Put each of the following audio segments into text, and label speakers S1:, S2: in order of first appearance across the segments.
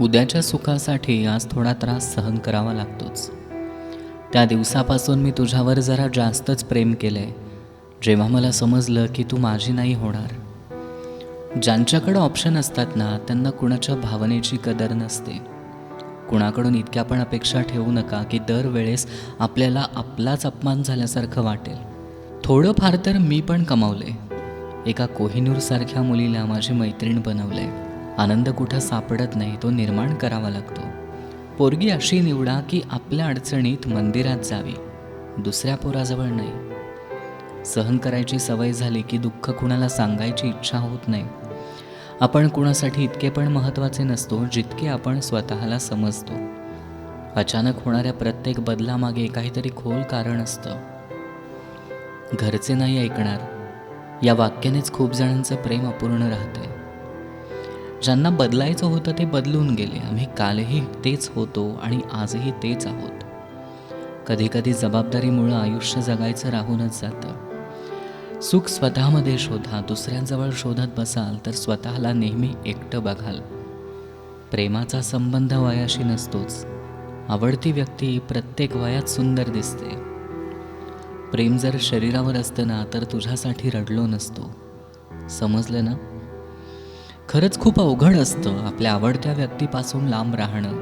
S1: उद्याच्या सुखासाठी आज थोडा त्रास सहन करावा लागतोच. त्या दिवसापासून मी तुझ्यावर जरा जास्तच प्रेम केलं आहे जेव्हा मला समजलं की तू माझी नाही होणार. ज्यांच्याकडं ऑप्शन असतात ना त्यांना कुणाच्या भावनेची कदर नसते. कुणाकडून इतक्या पण अपेक्षा ठेवू नका की दरवेळेस आपल्याला आपलाच अपमान झाल्यासारखं वाटेल. थोडंफार तर मी पण कमावले. एका कोहिनूरसारख्या मुलीला माझी मैत्रीण बनवलं. आहे आनंद कुठं सापडत नाही तो निर्माण करावा लागतो. पोरगी अशी निवडा की आपल्या अडचणीत मंदिरात जावी दुसऱ्या पोराजवळ नाही. सहन करायची सवय झाली की दुःख कुणाला सांगायची इच्छा होत नाही. आपण कुणासाठी इतके पण महत्त्वाचे नसतो जितके आपण स्वतःला समजतो. अचानक होणाऱ्या प्रत्येक बदलामागे काहीतरी खोल कारण असतं. घरचे नाही ऐकणार. या वाक्यानेच खूप जणांचं प्रेम अपूर्ण राहते ज्यांना बदलायचं होतं ते बदलून गेले. आम्ही कालही तेच होतो आणि आजही तेच आहोत. कधीकधी जबाबदारीमुळं आयुष्य जगायचं राहूनच जातं. सुख स्वतःमध्ये शोधा. दुसऱ्यांजवळ शोधत बसाल तर स्वतःला नेहमी एकटं बघाल. प्रेमाचा संबंध वयाशी नसतोच. आवडती व्यक्ती प्रत्येक वयात सुंदर दिसते. प्रेम जर शरीरावर असतं ना तर तुझ्यासाठी रडलो नसतो. समजलं ना? खरंच खूप अवघड असतं आपल्या आवडत्या व्यक्तीपासून लांब राहणं.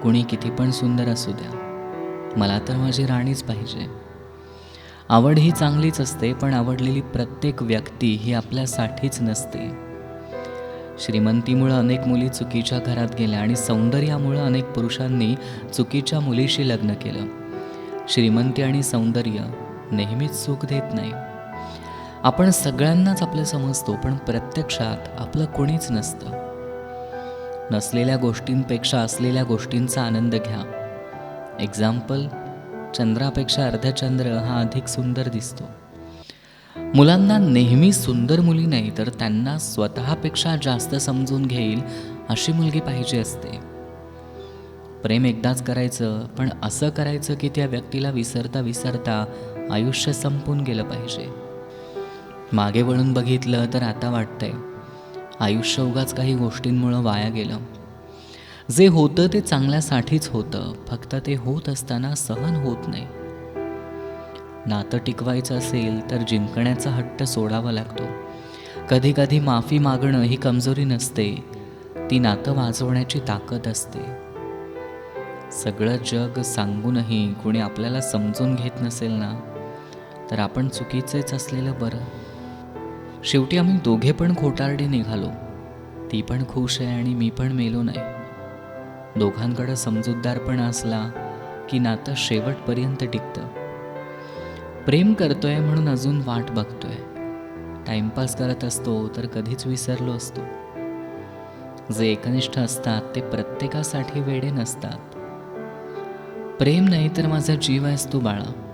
S1: कुणी किती पण सुंदर असू द्या. मला तर माझी राणीच पाहिजे. आवड ही चांगलीच असते पण आवडलेली प्रत्येक व्यक्ती ही आपल्यासाठीच नसते. श्रीमंतीमुळं अनेक मुली चुकीच्या घरात गेल्या आणि सौंदर्यामुळं अनेक पुरुषांनी चुकीच्या मुलीशी लग्न केलं. श्रीमंती आणि सौंदर्य नेहमीच सुख देत नाही. आपण सगळ्यांनाच आपलं समजतो पण प्रत्यक्षात आपलं कोणीच नसतं. नसलेल्या गोष्टींपेक्षा असलेल्या गोष्टींचा आनंद घ्या. एक्झाम्पल चंद्रापेक्षा अर्धचंद्र हा अधिक सुंदर दिसतो. मुलांना नेहमी सुंदर मुली नाही तर त्यांना स्वतःपेक्षा जास्त समजून घेईल अशी मुलगी पाहिजे असते. प्रेम एकदाच करायचं पण असं करायचं की त्या व्यक्तीला विसरता विसरता आयुष्य संपून गेलं पाहिजे. मागे वळून बघितलं तर आता वाटतंय. आयुष्य उगाच काही गोष्टींमुळं वाया गेलं. जे होतं ते चांगल्यासाठीच होतं. फक्त ते होत असताना सहन होत नाही. नातं टिकवायचं असेल तर जिंकण्याचा हट्ट सोडावा लागतो. कधी कधी माफी मागणं ही कमजोरी नसते. ती नातं वाजवण्याची ताकद असते. सगळं जग सांगूनही कोणी आपल्याला समजून घेत नसेल ना तर आपण चुकीचेच असलेलं बरं. शेवटी आम्ही दोघे पण खोटारडे निघालो. ती पण खुश आहे आणि मी पण मेलो नाही. दोघांकडं समजूतदारपणा असला की नातं शेवटपर्यंत टिकतं. प्रेम करतोय म्हणून अजून वाट बघतोय. टाइमपास करत असतो तर कधीच विसरलो असतो. जे एकनिष्ठ असतात ते प्रत्येकासाठी वेडे नसतात. प्रेम नाही तर माझा जीव आहेस तू बाळा.